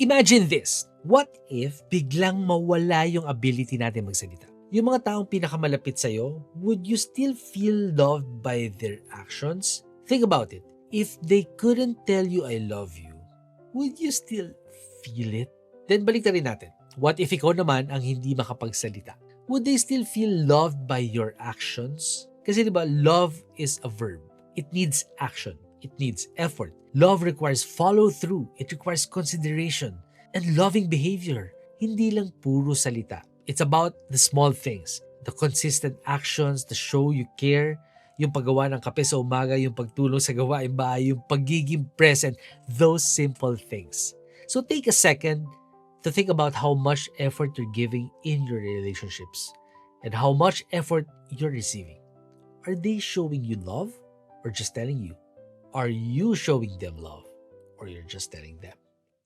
Imagine this. What if biglang mawala yung ability natin magsalita? Yung mga taong pinakamalapit sa'yo, would you still feel loved by their actions? Think about it. If they couldn't tell you I love you, would you still feel it? Then balik rin natin. What if ikaw naman ang hindi makapagsalita? Would they still feel loved by your actions? Kasi di ba, love is a verb. It needs action. It needs effort. Love requires follow through. It requires consideration and loving behavior. Hindi lang puro salita. It's about the small things. The consistent actions, the show you care, yung paggawa ng kape sa umaga, yung pagtulong sa gawain bahay, yung pagiging present, those simple things. So take a second to think about how much effort you're giving in your relationships and how much effort you're receiving. Are they showing you love or just telling you? Are you showing them love or you're just telling them?